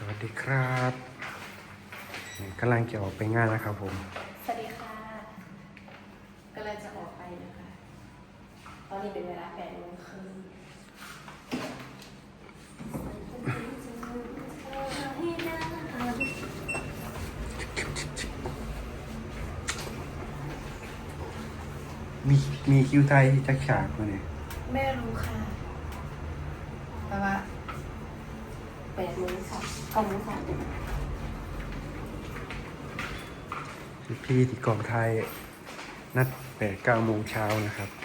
สวัสดีครับกำลังจะออกไปงานนะครับผม สวัสดีค่ะกำลังจะออกไปนะคะ ตอนนี้เป็นเวลาแปดโมงครึ่งมีมีคิวไทยจักฉากมาเนี่ย ไม่รู้ค่ะ แต่ว่าแปดโมง สามเก้าโมงสามพี่ที่กองไทยนัดแปดเก้าโมงเช้านะครับ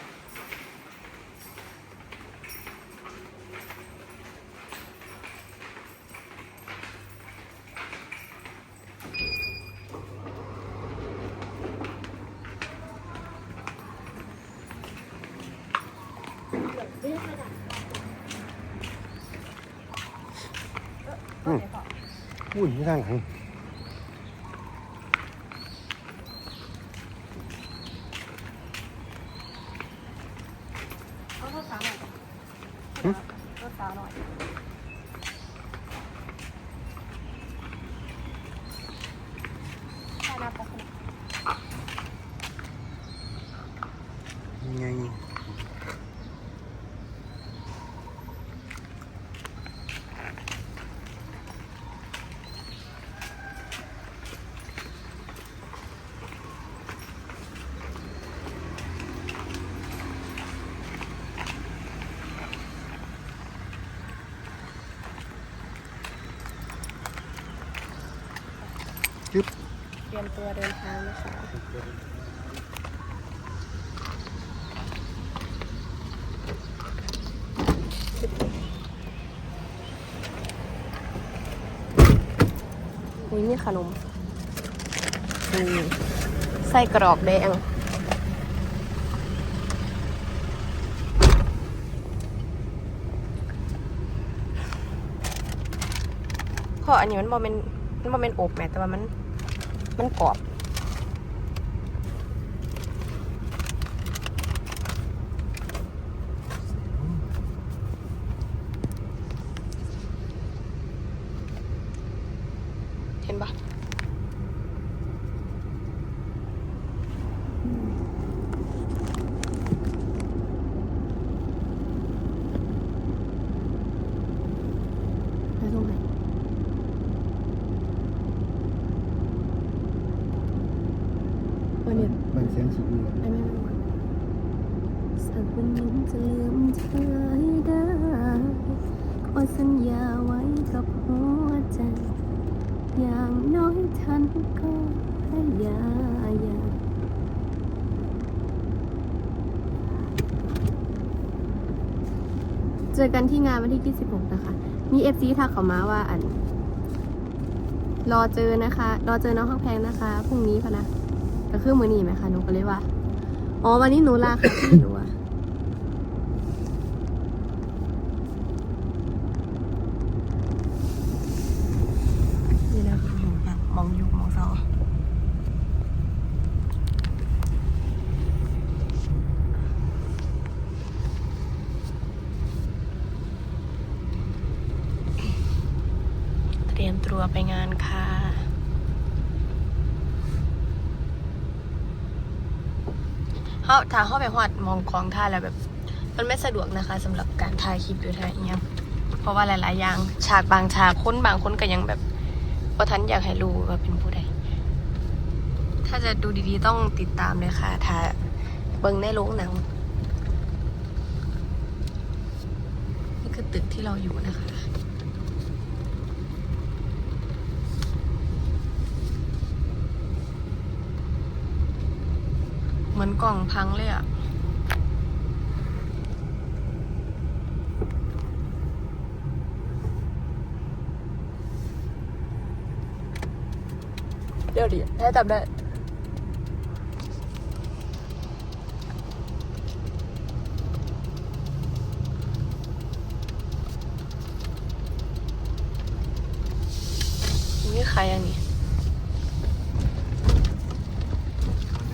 อืมวุ่นไม่ได้หรอเอารถสาวหน่อยรถสาวหน่อย ใช่นะปกติ ยังไง ยึบเตรียมตัวเดินทางนะคะอุ้ยนี่ขนมนี่ไส้กรอกแดงพราะอันนี้มันบอเป็น มันเป็นอบแม่แต่ว่ามัน มันกรอบ เห็นปะไปตรงไหน วันนี้มันเสียงสูงเลยไม่ไม่ไม่สักวันหนึ่งจะลืมเธอให้ได้ขอสัญญาไว้กับหัวใจ อย่างน้อยท่านก็พยายามเจอกันที่งานวันที่ 26 นะคะ มี FC ทักเขามาว่าอัน รอเจอนะคะ รอเจอน้องข้างแพงนะคะ พรุ่งนี้พะนะ ก็คือมือนีไหมคะหนูก็เลยว่า อ๋อวันนี้หนูลาค่ะพี่หนูอะนี่นะคือหนูแบบมองอยู่มองเศร้าเตรียมตัวไปงานค่ะ เขาถ้าเข้าไปหอดมองของท่าแล้วแบบ มันไม่สะดวกนะคะสำหรับการถ่ายคลิปหรือถ่ายอหยังเพราะว่าหลายๆอย่างฉากบางฉากคนบางคนก็ยังแบบพอทันอยากให้รู้ว่าเป็นผู้ใด ถ้าจะดูดีๆต้องติดตามเลยค่ะ ถ้าเบิ่งในโรงหนัง นี่คือตึกที่เราอยู่นะคะ เหมือนกล่องพังเลยอะ เดี๋ยวดิให้จำได้นี่ใครอันนี้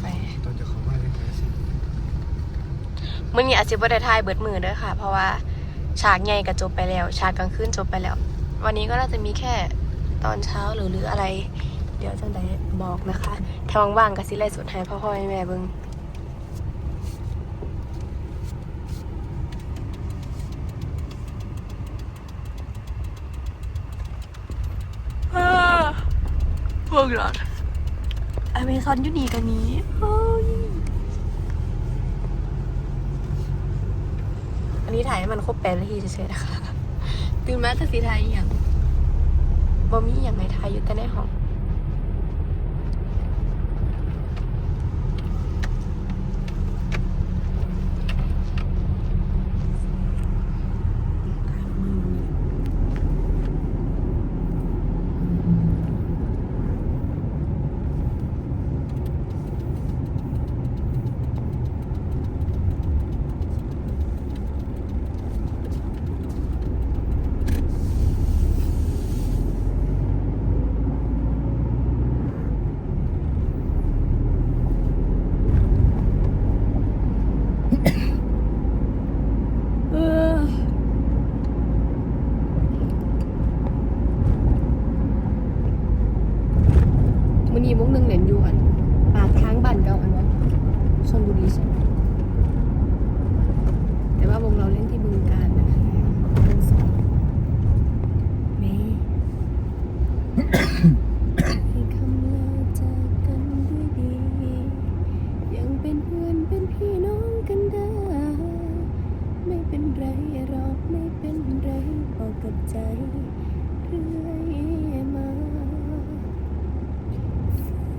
ไป ตอนจะเข้ามาเลยครับ มื่อนี้อาจจะบ่ได้ทายเบิดมือเด้อค่ะ เพราะว่าฉากใหญ่ก็จบไปแล้ว ฉากกลางคืนจบไปแล้ว วันนี้ก็น่าจะมีแค่ตอนเช้าหรือหรืออะไร เดี๋ยวจังไดบอกนะคะถ้าว่างๆก็สิไล่สดให้พ่อพ่อแม่เบิงพวกเราอเมซอนยูนีกันนี้เฮ้ย อันนี้ถ่ายให้มันครบแปดนาทีเฉยๆนะคะ ตื่นมาแต่สีไทยอย่างบ่มีอย่างในไทยอยู่แต่ในห้อง เออมันนี้มุกหนึ่งเหรียญยวนปากค้างบันเก่าอันนั้นชนบุรีใช่ไหมแต่ว่าวงเราเล่นที่บึงการนะคะวงสองเมย์ให้คำลาจากกันด้วยดี ยังเป็นเพื่อนเป็นพี่น้องกันได้ ไรหรอกไม่เป็นไรพอกับใจเรื่อยมา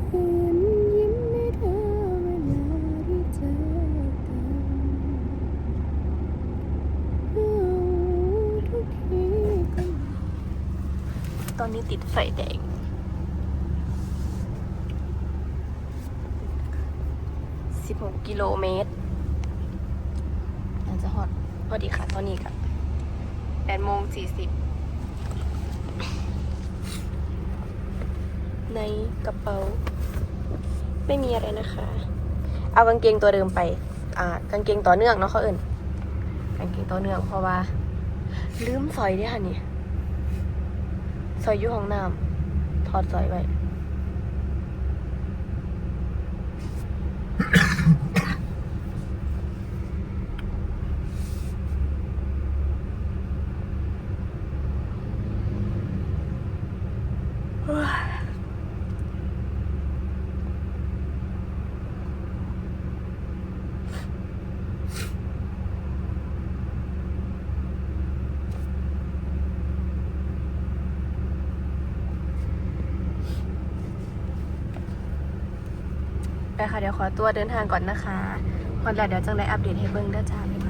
ฝืนยิ้มให้เธอเวลาที่เจอกันทุกทีก็ตอนนี้ติดไฟแดง16กิโลเมตรอาจจะฮอต พอดีค่ะตอนนี้ค่ะ8โมง40ในกระเป๋า ไม่มีอะไรนะคะ เอากางเกงตัวเดิมไป อ่ากางเกงต่อเนื่องเนาะเขาเอิ่นกางเกงต่อเนื่องเพราะว่า ลืมสอยด้วยค่ะนี่สอยอยู่ห้องน้ำถอดสอยไว้ ไปค่ะ เดี๋ยวขอตัวเดินทางก่อนนะคะคอนแล้วเดี๋ยวจังได้อัปเดตให้เบิ้งด้จ้าบ๊ายบาย